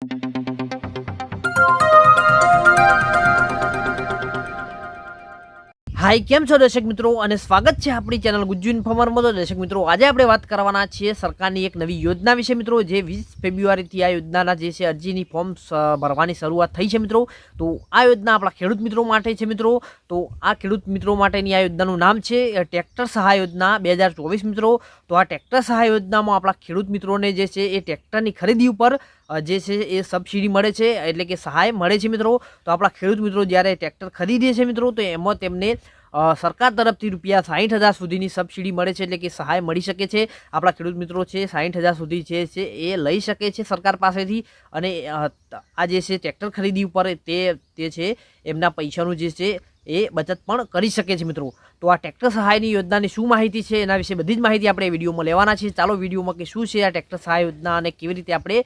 High કેમ છો દર્શક મિત્રો? અને સ્વાગત છે આપણી ચેનલ ગુજ્જુ ઇન્ફોર્મરમાં તો દર્શક મિત્રો, આજે આપણે વાત કરવાના છીએ સરકારની એક નવી યોજના વિશે મિત્રો, જે વીસ ફેબ્રુઆરીથી આ યોજનાના જે છે અરજીની ફોર્મ ભરવાની શરૂઆત થઈ છે મિત્રો. તો આ યોજના આપણા ખેડૂત મિત્રો માટે છે મિત્રો. તો આ ખેડૂત મિત્રો માટેની આ યોજનાનું નામ છે ટ્રેક્ટર સહાય યોજના બે મિત્રો. તો આ ટ્રેક્ટર સહાય યોજનામાં આપણા ખેડૂત મિત્રોને જે છે એ ટ્રેક્ટરની ખરીદી ઉપર જે છે એ સબસિડી મળે છે, એટલે કે સહાય મળે છે મિત્રો. તો આપણા ખેડૂત મિત્રો જ્યારે ટ્રેક્ટર ખરીદે છે મિત્રો, તો એમાં તેમને સરકાર તરફથી રૂપિયા સાહીઠ હજાર સુધીની સબસિડી મળે છે, એટલે કે સહાય મળી શકે છે. આપણા ખેડૂત મિત્રો છે સાહીઠ હજાર સુધી જે છે એ લઈ શકે છે સરકાર પાસેથી. અને આ જે છે ટ્રેક્ટર ખરીદી ઉપર તે તે છે, એમના પૈસાનું જે છે એ બચત પણ કરી શકે છે મિત્રો. તો આ ટ્રેક્ટર સહાયની યોજનાની શું માહિતી છે? એના વિશે બધી જ માહિતી આપણે વિડીયોમાં લેવાના છે ચાલો વિડીયોમાં કે શું છે આ ટ્રેક્ટર સહાય યોજના અને કેવી રીતે આપણે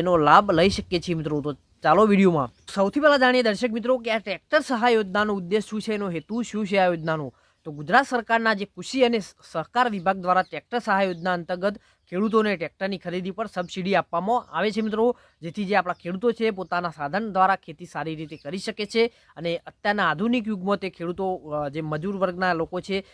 એનો લાભ લઈ શકીએ છીએ મિત્રો. તો ચાલો વિડીયોમાં. સૌથી પહેલાં જાણીએ દર્શક મિત્રો કે આ ટ્રેક્ટર સહાય યોજનાનો ઉદ્દેશ શું છે? એનો હેતુ શું છે આ યોજનાનો? તો ગુજરાત સરકારના જે કૃષિ અને સહકાર વિભાગ દ્વારા ટ્રેક્ટર સહાય યોજના અંતર્ગત ખેડૂતોને ટ્રેક્ટરની ખરીદી પર સબસિડી આપવામાં આવે છે મિત્રો. જેથી જે આપણા ખેડૂતો છે, પોતાના સાધન દ્વારા ખેતી સારી રીતે કરી શકે છે અને અત્યારના આધુનિક યુગમાં તે ખેડૂતો જે મજૂર વર્ગના લોકો છે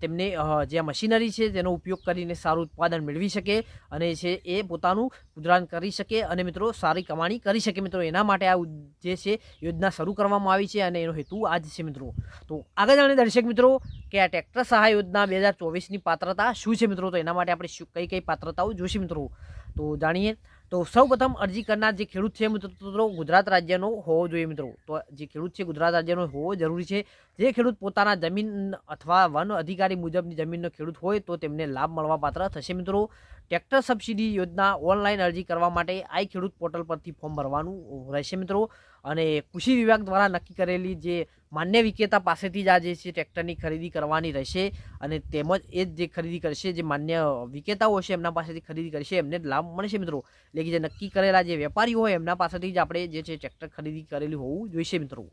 તેમને જે મશીનરી છે તેનો ઉપયોગ કરીને સારું ઉત્પાદન મેળવી શકે અને છે એ પોતાનું ગુજરાન કરી શકે અને મિત્રો સારી કમાણી કરી શકે. મિત્રો એના માટે આ જે છે યોજના શરૂ કરવામાં આવી છે અને એનો હેતુ આ જ છે મિત્રો. તો આગળ જાણીએ દર્શક મિત્રો કે આ ટ્રેક્ટર સહાય યોજના બે હજાર ચોવીસની પાત્રતા શું છે મિત્રો? તો એના માટે આપણે શું, કઈ કઈ પાત્રતાઓ જોશી મિત્રો. તો જાણીએ. તો સૌપ્રથમ અરજી કરનાર જે ખેડૂત છે મિત્રો ગુજરાત રાજ્યનો હોવો જોઈએ મિત્રો. તો જે ખેડૂત છે ગુજરાત રાજ્યનો હોવો જરૂરી છે. જે ખેડૂત પોતાના જમીન અથવા વન અધિકારી મુજબની જમીનનો ખેડૂત હોય તો તેમને લાભ મળવા પાત્ર થશે મિત્રો. ટ્રેક્ટર સબસિડી યોજના ઓનલાઈન અરજી કરવા માટે આઈ ખેડૂત પોર્ટલ પરથી ફોર્મ ભરવાનું રહેશે મિત્રો. અને કૃષિ વિભાગ દ્વારા નક્કી કરેલી જે માન્ય વિક્રેતા પાસેથી જ આ જે છે ટ્રેક્ટરની ખરીદી કરવાની રહેશે. અને તેમજ એ જ જે ખરીદી કરશે, જે માન્ય વિક્રેતાઓ હશે એમના પાસેથી ખરીદી કરશે, એમને લાભ મળશે મિત્રો. એટલે કે જે નક્કી કરેલા જે વેપારીઓ હોય એમના પાસેથી જ આપણે જે છે ટ્રેક્ટર ખરીદી કરેલી હોવું જોઈશે મિત્રો.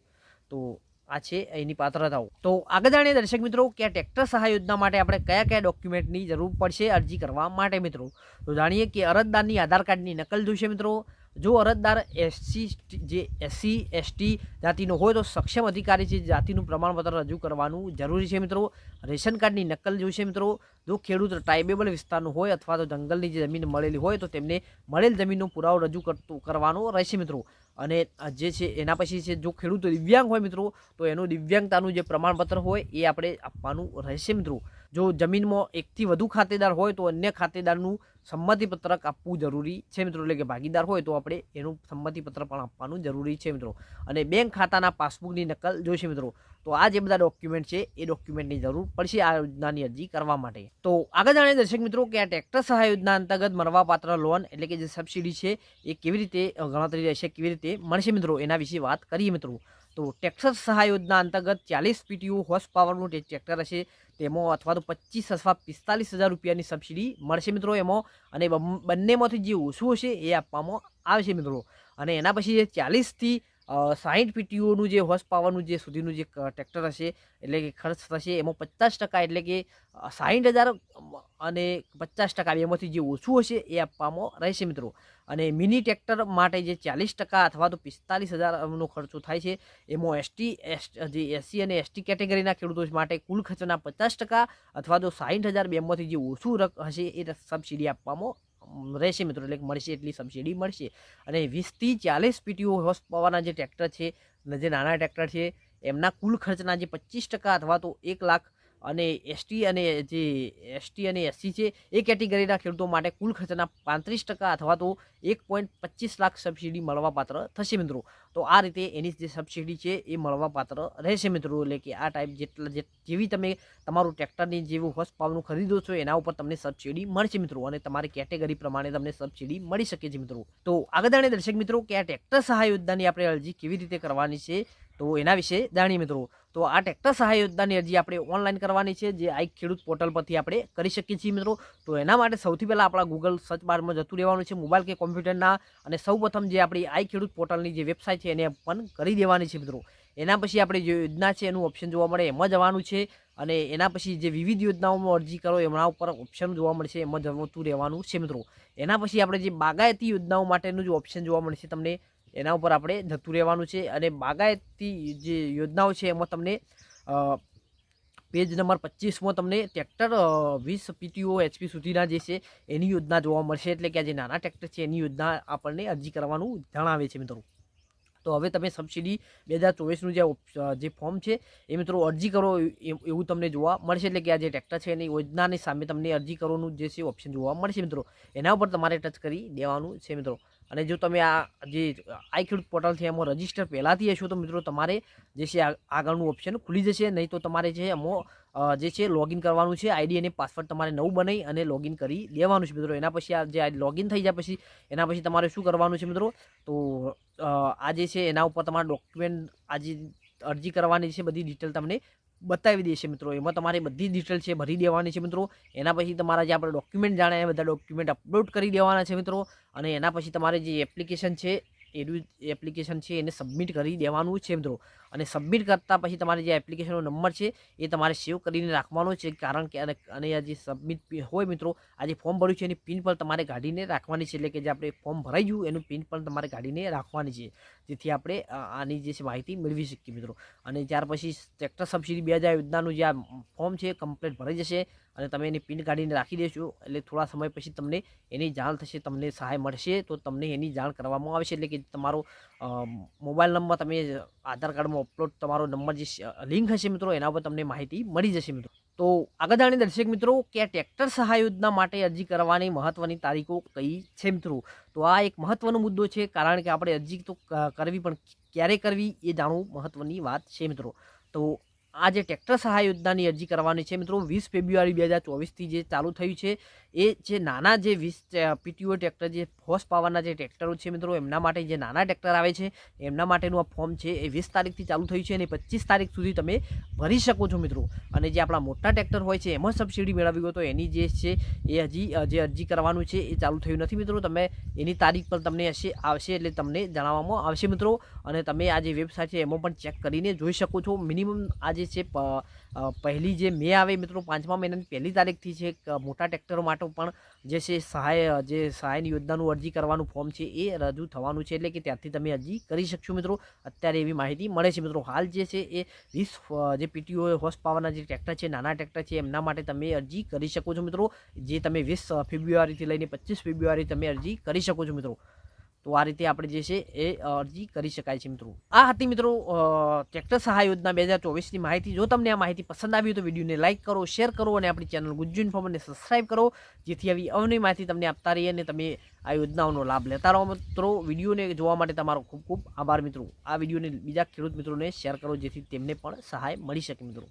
તો આ છે એની પાત્રતાઓ. તો આગળ જાણીએ દર્શક મિત્રો, કે આ ટ્રેક્ટર સહાય યોજના માટે આપણે કયા કયા ડોક્યુમેન્ટની જરૂર પડશે અરજી કરવા માટે મિત્રો? તો જાણીએ કે અરજદારની આધાર કાર્ડની નકલ જોઈશે મિત્રો. જો અરજદાર એસસી, જે એસસી, એસટી જાતિનો હોય તો સક્ષમ અધિકારી છે, જાતિનું પ્રમાણપત્ર રજૂ કરવાનું જરૂરી છે મિત્રો. રેશન કાર્ડની નકલ જોઈશે મિત્રો. જો ખેડૂત ટ્રાઇબેબલ વિસ્તારનો હોય અથવા તો જંગલની જે જમીન મળેલી હોય તો તેમને મળેલ જમીનનો પુરાવો રજૂ કરતો, કરવાનો રહેશે મિત્રો. અને જે છે એના પછી છે જો ખેડૂત દિવ્યાંગ હોય મિત્રો, તો એનું દિવ્યાંગતાનું જે પ્રમાણપત્ર હોય એ આપણે આપવાનું રહેશે મિત્રો. જો જમીનમાં એકથી વધુ ખાતેદાર હોય તો અન્ય ખાતેદારનું સંમતિપત્રક આપવું જરૂરી છે મિત્રો. એટલે કે ભાગીદાર હોય તો આપણે એનું સંમતિપત્ર પણ આપવાનું જરૂરી છે મિત્રો. અને બેંક ખાતાના પાસબુકની નકલ જોઈશે મિત્રો. તો આ જે બધા ડોક્યુમેન્ટ છે એ ડોક્યુમેન્ટની જરૂર પડશે આ યોજનાની અરજી કરવા માટે. તો આગળ જાણીએ દર્શક મિત્રો કે આ ટ્રેક્ટર સહાય યોજના અંતર્ગત મળવાપાત્ર લોન એટલે કે જે સબસિડી છે એ કેવી રીતે ગણતરી રહેશે, કેવી રીતે મળશે મિત્રો એના વિશે વાત કરીએ મિત્રો. તો ટેક્સસ સહાય યોજના અંતર્ગત ચાલીસ પીટીયુ હોર્સ પાવરનું જે ટ્રેક્ટર હશે, તેમાં અથવા તો પચીસ અથવા પિસ્તાલીસ હજાર રૂપિયાની સબસિડી મળશે મિત્રો એમાં. અને બંનેમાંથી જે ઓછું હશે એ આપવામાં આવશે મિત્રો. અને એના પછી જે ચાલીસથી સાહીઠ પીટીઓનું જે હોર્સ પાવરનું જે સુધીનું જે ટ્રેક્ટર હશે, એટલે કે ખર્ચ થશે, એમાં પચાસ ટકા એટલે કે સાહીઠ હજાર અને પચાસ ટકા બેમાંથી જે ઓછું હશે એ આપવામાં રહેશે મિત્રો. અને મિની ટ્રેક્ટર માટે જે ચાલીસ ટકા અથવા તો પિસ્તાલીસ હજારનો ખર્ચો થાય છે, એમાં એસટી, એસ, જે એસસી અને એસટી કેટેગરીના ખેડૂતો માટે કુલ ખર્ચના પચાસ ટકા અથવા તો સાહીઠ હજાર બેમાંથી જે ઓછું હશે એ સબસિડી આપવામાં રહેશે મિત્રો, એટલે મળશે એટલી સબસિડી મળશે. અને વીસથી ચાલીસ પીટીઓ હોર્સ પાવરના જે ટ્રેક્ટર છે જે નાના ટ્રેક્ટર છે, એમના કુલ ખર્ચના જે પચીસ ટકા અથવા તો એક લાખ અને એસટી અને જે એસટી અને એસસી છે, એ કેટેગરીના ખેડૂતો માટે કુલ ખર્ચના પાંત્રીસ ટકા અથવા તો એક પોઈન્ટ પચીસ લાખ સબસિડી મળવાપાત્ર થશે મિત્રો. તો આ રીતે એની જે સબસિડી છે, એ મળવાપાત્ર રહેશે મિત્રો. એટલે કે આ ટાઈપ જેટલા જેવી તમે તમારું ટ્રેક્ટરની જેવું હોર્સ પાવરનું ખરીદો છો, એના ઉપર તમને સબસિડી મળશે મિત્રો. અને તમારી કેટેગરી પ્રમાણે તમને સબસિડી મળી શકે છે મિત્રો. તો આગળ દર્શક મિત્રો, કે આ ટ્રેક્ટર સહાય યોજનાની આપણે અરજી કેવી રીતે કરવાની છે તો એના વિશે જાણીએ મિત્રો. તો આ ટ્રેક્ટર સહાય યોજનાની અરજી આપણે ઓનલાઈન કરવાની છે, જે આઈ ખેડૂત પોર્ટલ પરથી આપણે કરી શકીએ છીએ મિત્રો. તો એના માટે સૌથી પહેલાં આપણા ગૂગલ સર્ચ બારમાં જતું રહેવાનું છે મોબાઈલ કે કોમ્પ્યુટરના અને સૌપ્રથમ જે આપણી આઈ ખેડૂત પોર્ટલની જે વેબસાઇટ છે, એને ઓપન કરી દેવાની છે મિત્રો. એના પછી આપણે જે યોજના છે, એનું ઓપ્શન જોવા મળે, એમાં જવાનું છે. અને એના પછી જે વિવિધ યોજનાઓમાં અરજી કરો, એમના ઉપર ઓપ્શન જોવા મળશે, એમાં જતું રહેવાનું છે મિત્રો. એના પછી આપણે જે બાગાયતી યોજનાઓ માટેનું જે ઓપ્શન જોવા મળશે તમને એના ઉપર આપણે જતું રહેવાનું છે અને બાગાયતી જે યોજનાઓ છે એમાં તમને પેજ નંબર પચીસમાં તમને ટ્રેક્ટર વીસ પીટીઓ એચપી સુધીના જે છે એની યોજના જોવા મળશે. એટલે કે આ જે નાના ટ્રેક્ટર છે એની યોજના આપણને અરજી કરવાનું જણાવે છે મિત્રો. તો હવે તમે સબસિડી બે હજાર ચોવીસનું જે જે ફોર્મ છે એ મિત્રો અરજી કરો એવું તમને જોવા મળશે. એટલે કે આ જે ટ્રેક્ટર છે એની યોજનાની સામે તમને અરજી કરવાનું જે છે ઓપ્શન જોવા મળશે મિત્રો. એના ઉપર તમારે ટચ કરી દેવાનું છે મિત્રો. અને જો તમે આ જે આઈ ખેડૂત પોર્ટલથી એમાં રજિસ્ટર પહેલાંથી હશો તો મિત્રો તમારે જે છે આગળનું ઓપ્શન ખુલી જશે. નહીં તો તમારે જે એમાં જે છે લોગિન કરવાનું છે આઈડી અને પાસવર્ડ તમારે નવું બનાવી અને લોગિન કરી દેવાનું છે મિત્રો. એના પછી આ જે લોગિન થઈ જાય પછી, એના પછી તમારે શું કરવાનું છે મિત્રો? તો આ જે છે એના ઉપર તમારા ડોક્યુમેન્ટ આ જે અરજી કરવાની છે બધી ડિટેલ તમને બતાવી દેશે મિત્રો. એમાં તમારે બધી ડિટેલ છે ભરી દેવાની છે મિત્રો. એના પછી તમારા જે આપણે ડોક્યુમેન્ટ જાણે એ બધા ડોક્યુમેન્ટ અપલોડ કરી દેવાના છે મિત્રો. અને એના પછી તમારે જે એપ્લિકેશન છે એનું એપ્લિકેશન છે એને સબમિટ કરી દેવાનું છે મિત્રો. અને સબમિટ કરતાં પછી તમારે જે એપ્લિકેશનનો નંબર છે એ તમારે સેવ કરીને રાખવાનો છે. કારણ કે અને અને આ જે સબમિટ હોય મિત્રો, આ જે ફોર્મ ભર્યું છે એની પિન પણ તમારે કાઢીને રાખવાની છે. એટલે કે જે આપણે ફોર્મ ભરાઈ ગયું, એનું પિન પણ તમારે કાઢીને રાખવાની છે. જેથી આપણે આની જે છે માહિતી મેળવી શકીએ મિત્રો. અને ત્યાર પછી ટ્રેક્ટર સબસિડી બે હજાર યોજનાનું જે આ ફોર્મ છે કમ્પ્લેટ ભરાઈ જશે. અને તમે એની પિન કાઢીને રાખી દેશો એટલે થોડા સમય પછી તમને એની જાણ થશે, તમને સહાય મળશે. તો તમને એની જાણ કરવામાં આવશે. એટલે કે તમારો મોબાઈલ નંબર તમે, આધાર કાર્ડમાં અપલોડ તમારો નંબર જે લિંક હશે મિત્રો, એના પર તમને માહિતી મળી જશે મિત્રો. તો આગળ જાણીએ દર્શક મિત્રો, કે ટ્રેક્ટર સહાય યોજના માટે અરજી કરવાની મહત્વની તારીખો કઈ છે મિત્રો? તો આ એક મહત્વનો મુદ્દો છે, કારણ કે આપણે અરજી તો કરવી પણ ક્યારે કરવી એ જાણવું મહત્વની વાત છે મિત્રો. તો આ જે ટ્રેક્ટર સહાય યોજનાની અરજી કરવાની છે. મિત્રો, વીસ ફેબ્રુઆરી બે હજાર ચોવીસથી જે ચાલુ થયું છે, એ જે નાના જે વીસ પીટીઓ ટ્રેક્ટર જે હોર્સ પાવરના જે ટ્રેક્ટરો છે મિત્રો, એમના માટે જે નાના ટ્રેક્ટર આવે છે, એમના માટેનું આ ફોર્મ છે, એ વીસ તારીખથી ચાલુ થયું છે અને પચીસ તારીખ સુધી તમે ભરી શકો છો મિત્રો. અને જે આપણા મોટા ટ્રેક્ટર હોય છે, એમાં સબસિડી મેળવવી હોય તો એની જે છે, એ હજી જે અરજી કરવાનું છે, એ ચાલુ થયું નથી મિત્રો. તમે એની તારીખ પર તમને હશે, આવશે એટલે તમને જણાવવામાં આવશે મિત્રો. અને તમે આ જે વેબસાઇટ છે, એમાં પણ ચેક કરીને જોઈ શકો છો. મિનિમમ આ જે છે પ- પહેલી જે મે આવે મિત્રો પાંચમા મહિનાની પહેલી તારીખથી છે મોટા ટ્રેક્ટરો માટે પણ જે છે સહાય, જે સહાયની યોજનાનું અરજી કરવાનું ફોર્મ છે એ રજૂ થવાનું છે. એટલે કે ત્યારથી તમે અરજી કરી શકશો મિત્રો. અત્યારે એવી માહિતી મળે છે મિત્રો. હાલ જે છે એ વીસ જે પીટીઓ હોર્સ પાવરના જે ટ્રેક્ટર છે, નાના ટ્રેક્ટર છે, એમના માટે તમે અરજી કરી શકો છો મિત્રો. જે તમે વીસ ફેબ્રુઆરીથી લઈને પચીસ ફેબ્રુઆરી તમે અરજી કરી શકો છો મિત્રો. તો આ રીતે આપણે જે છે એ અરજી કરી શકાય છે મિત્રો. આ હતી મિત્રો ટ્રેક્ટર સહાય યોજના બે હજાર ચોવીસની માહિતી. જો તમને આ માહિતી પસંદ આવી તો વિડીયોને લાઇક કરો, શેર કરો અને આપણી ચેનલ ગુજ્જુ ઇન્ફોર્મને સબસ્ક્રાઇબ કરો. જેથી આવી અવનવી માહિતી તમને આપતા રહીએ અને તમે આ યોજનાઓનો લાભ લેતા રહો. મિત્રો, વિડીયોને જોવા માટે તમારો ખૂબ ખૂબ આભાર મિત્રો. આ વિડીયોને બીજા ખેડૂત મિત્રોને શેર કરો જેથી તેમને પણ સહાય મળી શકે મિત્રો.